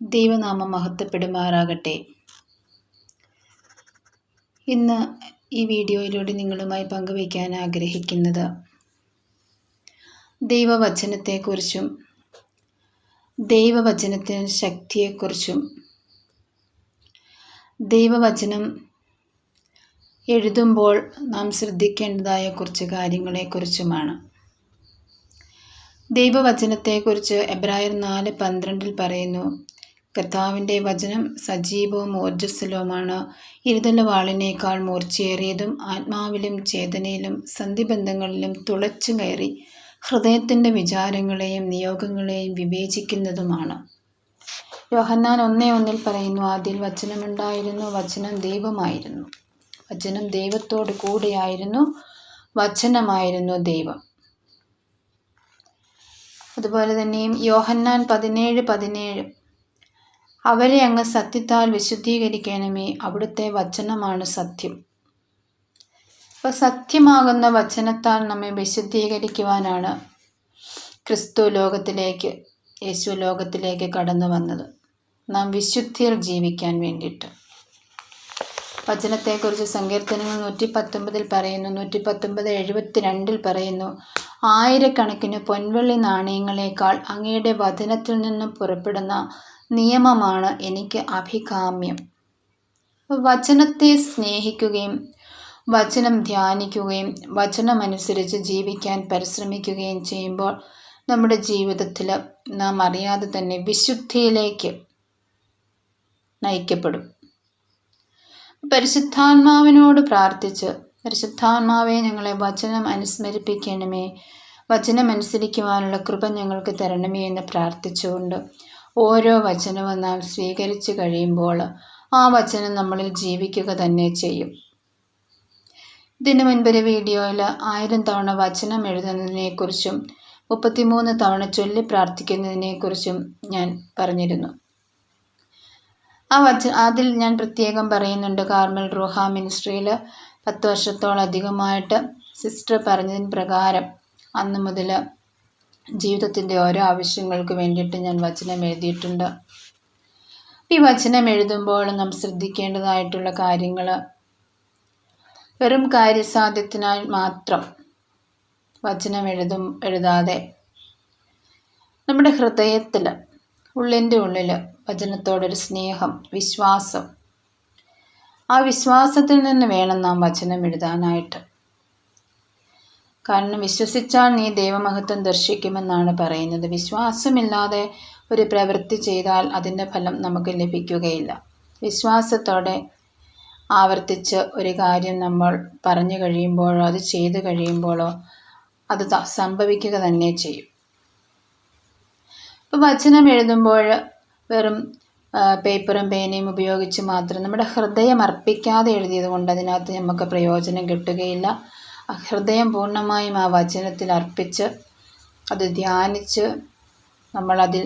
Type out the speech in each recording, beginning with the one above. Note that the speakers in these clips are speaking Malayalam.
ദൈവനാമം മഹത്വപ്പെടുമാറാകട്ടെ. ഇന്ന് ഈ വീഡിയോയിലൂടെ നിങ്ങളുമായി പങ്കുവയ്ക്കാൻ ആഗ്രഹിക്കുന്നത് ദൈവവചനത്തെക്കുറിച്ചും ദൈവവചനത്തിന് ശക്തിയെക്കുറിച്ചും ദൈവവചനം എഴുതുമ്പോൾ നാം ശ്രദ്ധിക്കേണ്ടതായ കുറച്ച് കാര്യങ്ങളെക്കുറിച്ചുമാണ്. ദൈവവചനത്തെക്കുറിച്ച് എബ്രായർ നാല് പന്ത്രണ്ടിൽ പറയുന്നു കർത്താവിന്റെ വചനം സജീവവും ഓർജസ്വലവുമാണ് ഇരുതല വാളിനേക്കാൾ മൂർച്ചയേറിയതും ആത്മാവിലും ചേതനയിലും സന്ധിബന്ധങ്ങളിലും തുളച്ചു കയറി ഹൃദയത്തിന്റെ വിചാരങ്ങളെയും നിയോഗങ്ങളെയും വിവേചിക്കുന്നതുമാണ്. യോഹന്നാൻ ഒന്നേ ഒന്നിൽ പറയുന്നു അതിൽ വചനമുണ്ടായിരുന്നു വചനം ദൈവമായിരുന്നു. വചനം ദൈവത്തോട് കൂടെയായിരുന്നു വചനമായിരുന്നു ദൈവം. അതുപോലെ തന്നെയും യോഹന്നാൻ പതിനേഴ് പതിനേഴ് അവരെ അങ്ങ് സത്യത്താൽ വിശുദ്ധീകരിക്കണമേ. അവിടുത്തെ വചനമാണ് സത്യം. അപ്പോൾ സത്യമാകുന്ന വചനത്താൽ നമ്മെ വിശുദ്ധീകരിക്കുവാനാണ് ക്രിസ്തു ലോകത്തിലേക്ക് യേശു ലോകത്തിലേക്ക് കടന്നു വന്നത്. നാം വിശുദ്ധിയിൽ ജീവിക്കാൻ വേണ്ടിയിട്ട്. വചനത്തെക്കുറിച്ച് സങ്കീർത്തനങ്ങൾ നൂറ്റി പത്തൊമ്പതിൽ പറയുന്നു നൂറ്റി പത്തൊമ്പത് എഴുപത്തി രണ്ടിൽ പറയുന്നു ആയിരക്കണക്കിന് പൊൻവെള്ളി നാണയങ്ങളെക്കാൾ അങ്ങയുടെ വചനത്തിൽ നിന്നും പുറപ്പെടുന്ന നിയമമാണ് എനിക്ക് അഭികാമ്യം. വചനത്തെ സ്നേഹിക്കുകയും വചനം ധ്യാനിക്കുകയും വചനമനുസരിച്ച് ജീവിക്കാൻ പരിശ്രമിക്കുകയും ചെയ്യുമ്പോൾ നമ്മുടെ ജീവിതത്തിൽ നാം അറിയാതെ തന്നെ വിശുദ്ധിയിലേക്ക് നയിക്കപ്പെടും. പരിശുദ്ധാത്മാവിനോട് പ്രാർത്ഥിച്ച് പരിശുദ്ധാത്മാവെ ഞങ്ങളെ വചനം അനുസ്മരിപ്പിക്കണമേ. വചനം അനുസരിക്കുവാനുള്ള കൃപ ഞങ്ങൾക്ക് തരണമേ എന്ന് പ്രാർത്ഥിച്ചുകൊണ്ട് ഓരോ വചനവും നാം സ്വീകരിച്ചു കഴിയുമ്പോൾ ആ വചനം നമ്മളിൽ ജീവിക്കുക തന്നെ ചെയ്യും. ഇതിനു മുൻപൊരു വീഡിയോയിൽ ആയിരം തവണ വചനം എഴുതുന്നതിനെക്കുറിച്ചും മുപ്പത്തിമൂന്ന് തവണ ചൊല്ലി പ്രാർത്ഥിക്കുന്നതിനെക്കുറിച്ചും ഞാൻ പറഞ്ഞിരുന്നു. ആ വച അതിൽ ഞാൻ പ്രത്യേകം പറയുന്നുണ്ട് കാർമൽ റൂഹ മിനിസ്ട്രിയിൽ പത്ത് വർഷത്തോളം അധികമായിട്ട് സിസ്റ്റർ പറഞ്ഞതിന് പ്രകാരം അന്ന് മുതൽ ജീവിതത്തിന്റെ ഓരോ ആവശ്യങ്ങൾക്ക് വേണ്ടിയിട്ട് ഞാൻ വചനം എഴുതിയിട്ടുണ്ട്. ഈ വചനം എഴുതുമ്പോൾ നാം ശ്രദ്ധിക്കേണ്ടതായിട്ടുള്ള കാര്യങ്ങൾ വെറും കാര്യസാധ്യത്തിനായി മാത്രം വചനം എഴുതും എഴുതാതെ നമ്മുടെ ഹൃദയത്തിൽ ഉള്ളിന്റെ ഉള്ളിൽ വചനത്തോടൊരു സ്നേഹം വിശ്വാസം ആ വിശ്വാസത്തിൽ നിന്ന് വേണം നാം വചനം എഴുതാനായിട്ട്. കാരണം വിശ്വസിച്ചാൽ നീ ദൈവമഹത്വം ദർശിക്കുമെന്നാണ് പറയുന്നത്. വിശ്വാസമില്ലാതെ ഒരു പ്രവൃത്തി ചെയ്താൽ അതിന്റെ ഫലം നമുക്ക് ലഭിക്കുകയില്ല. വിശ്വാസത്തോടെ ആവർത്തിച്ച് ഒരു കാര്യം നമ്മൾ പറഞ്ഞു കഴിയുമ്പോഴോ അത് ചെയ്തു കഴിയുമ്പോഴോ അത് സംഭവിക്കുക തന്നെ ചെയ്യും. ഇപ്പോൾ വചനം എഴുതുമ്പോൾ വെറും പേപ്പറും പേനയും ഉപയോഗിച്ച് മാത്രം നമ്മുടെ ഹൃദയം അർപ്പിക്കാതെ എഴുതിയത് കൊണ്ട് അതിനകത്ത് നമുക്ക് പ്രയോജനം കിട്ടുകയില്ല. ഹൃദയം പൂർണമായും ആ വചനത്തിൽ അർപ്പിച്ച് അത് ധ്യാനിച്ച് നമ്മളതിൽ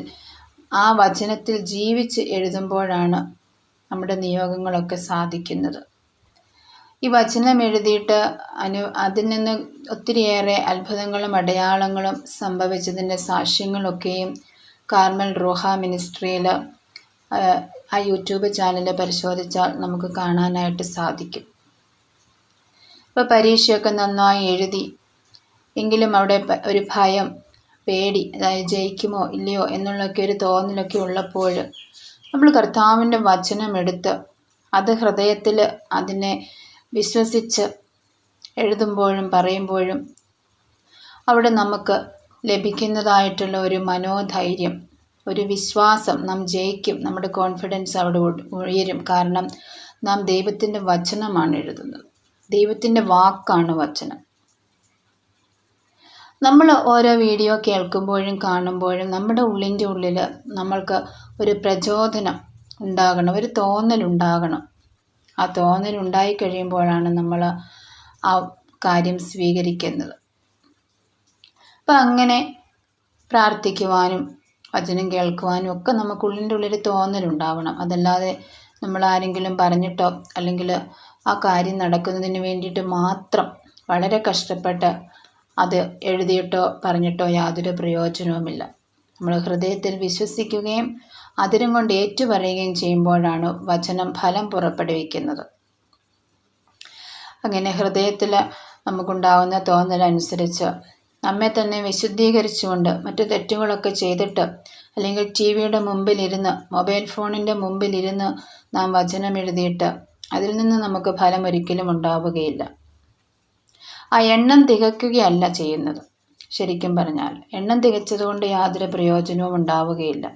ആ വചനത്തിൽ ജീവിച്ച് എഴുതുമ്പോഴാണ് നമ്മുടെ നിയോഗങ്ങളൊക്കെ സാധിക്കുന്നത്. ഈ വചനം എഴുതിയിട്ട് അനു അതിൽ നിന്ന് ഒത്തിരിയേറെ അത്ഭുതങ്ങളും അടയാളങ്ങളും സംഭവിച്ചതിന്റെ സാക്ഷ്യങ്ങളൊക്കെയും കാർമൽ റോഹ മിനിസ്ട്രിയിൽ ആ യൂട്യൂബ് ചാനൽ പരിശോധിച്ചാൽ നമുക്ക് കാണാനായിട്ട് സാധിക്കും. ഇപ്പോൾ പരീക്ഷയൊക്കെ നന്നായി എഴുതി. എങ്കിലും അവിടെ ഒരു ഭയം പേടി അതായത് ജയിക്കുമോ ഇല്ലയോ എന്നുള്ളൊക്കെ ഒരു തോന്നലൊക്കെ ഉള്ളപ്പോൾ നമ്മൾ കർത്താവിന്റെ വചനം എടുത്ത് അത് ഹൃദയത്തിൽ അതിനെ വിശ്വസിച്ച് എഴുതുമ്പോഴും പറയുമ്പോഴും അവിടെ നമുക്ക് ലഭിക്കുന്നതായിട്ടുള്ള ഒരു മനോധൈര്യം ഒരു വിശ്വാസം. നാം ജയിക്കും നമ്മുടെ കോൺഫിഡൻസ് അവിടെ ഉയരും. കാരണം നാം ദൈവത്തിന്റെ വചനമാണ് എഴുതുന്നത്. ദൈവത്തിന്റെ വാക്കാണ് വചനം. നമ്മൾ ഓരോ വീഡിയോ കേൾക്കുമ്പോഴും കാണുമ്പോഴും നമ്മുടെ ഉള്ളിന്റെ ഉള്ളിൽ നമ്മൾക്ക് ഒരു പ്രചോദനം ഉണ്ടാകണം ഒരു തോന്നലുണ്ടാകണം ആ തോന്നൽ ഉണ്ടായി കഴിയുമ്പോഴാണ് നമ്മൾ ആ കാര്യം സ്വീകരിക്കുന്നത്. അപ്പം അങ്ങനെ പ്രാർത്ഥിക്കുവാനും വചനം കേൾക്കുവാനും ഒക്കെ നമുക്ക് ഉള്ളിന്റെ ഉള്ളിൽ തോന്നലുണ്ടാവണം അതല്ലാതെ നമ്മൾ ആരെങ്കിലും പറഞ്ഞിട്ടോ അല്ലെങ്കിൽ ആ കാര്യം നടക്കുന്നതിന് വേണ്ടിയിട്ട് മാത്രം വളരെ കഷ്ടപ്പെട്ട് അത് എഴുതിയിട്ടോ പറഞ്ഞിട്ടോ യാതൊരു പ്രയോജനവുമില്ല. നമ്മൾ ഹൃദയത്തിൽ വിശ്വസിക്കുകയും അതിരും കൊണ്ട് ഏറ്റുപറയുകയും ചെയ്യുമ്പോഴാണ് വചനം ഫലം പുറപ്പെടുവിക്കുന്നത്. അങ്ങനെ ഹൃദയത്തിൽ നമുക്കുണ്ടാവുന്ന തോന്നലനുസരിച്ച് നമ്മെ തന്നെ വിശുദ്ധീകരിച്ചുകൊണ്ട് മറ്റു തെറ്റുകളൊക്കെ ചെയ്തിട്ട് അല്ലെങ്കിൽ ടി വിയുടെ മുമ്പിലിരുന്ന് മൊബൈൽ ഫോണിന്റെ മുമ്പിലിരുന്ന് നാം വചനം എഴുതിയിട്ട് അതിൽ നിന്ന് നമുക്ക് ഫലം ഒരിക്കലും ഉണ്ടാവുകയില്ല. ആ എണ്ണം തികയ്ക്കുകയല്ല ചെയ്യുന്നത്. ശരിക്കും പറഞ്ഞാൽ എണ്ണം തികച്ചതുകൊണ്ട് യാതൊരു പ്രയോജനവും ഉണ്ടാവുകയില്ല.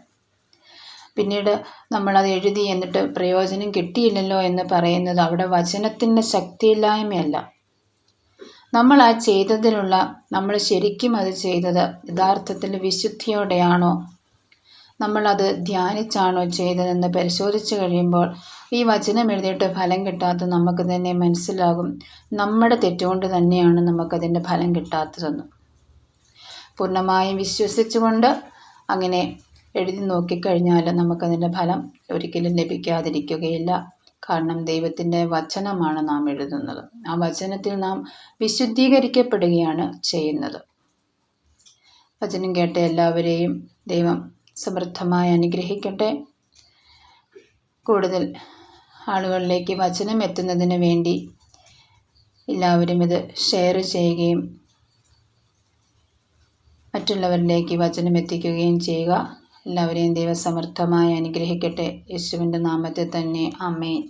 പിന്നീട് നമ്മളത് എഴുതി എന്നിട്ട് പ്രയോജനം കിട്ടിയില്ലല്ലോ എന്ന് പറയുന്നത് അവിടെ വചനത്തിന്റെ ശക്തിയില്ലായ്മയല്ല. നമ്മൾ ആ ചെയ്തതിലുള്ള നമ്മൾ ശരിക്കും അത് ചെയ്തത് യഥാർത്ഥത്തിൽ വിശുദ്ധിയോടെയാണോ നമ്മളത് ധ്യാനിച്ചാണോ ചെയ്തതെന്ന് പരിശോധിച്ച് കഴിയുമ്പോൾ ഈ വചനം എഴുതിയിട്ട് ഫലം കിട്ടാത്ത നമുക്ക് തന്നെ മനസ്സിലാകും. നമ്മുടെ തെറ്റുകൊണ്ട് തന്നെയാണ് നമുക്കതിന്റെ ഫലം കിട്ടാത്തതെന്ന്. പൂർണമായും വിശ്വസിച്ചുകൊണ്ട് അങ്ങനെ എഴുതി നോക്കിക്കഴിഞ്ഞാൽ നമുക്കതിന്റെ ഫലം ഒരിക്കലും ലഭിക്കാതിരിക്കുകയില്ല. കാരണം ദൈവത്തിന്റെ വചനമാണ് നാം എഴുതുന്നത്. ആ വചനത്തിൽ നാം വിശുദ്ധീകരിക്കപ്പെടുകയാണ് ചെയ്യുന്നത്. വചനം കേട്ട എല്ലാവരെയും ദൈവം സമൃദ്ധമായി അനുഗ്രഹിക്കട്ടെ. കൂടുതൽ ആളുകളിലേക്ക് വചനം എത്തുന്നതിന് വേണ്ടി എല്ലാവരും ഇത് ഷെയർ ചെയ്യുകയും മറ്റുള്ളവരിലേക്ക് വചനം എത്തിക്കുകയും ചെയ്യുക. എല്ലാവരെയും ദൈവസമർത്ഥമായി അനുഗ്രഹിക്കട്ടെ. യേശുവിന്റെ നാമത്തെ തന്നെ. അമ്മേൻ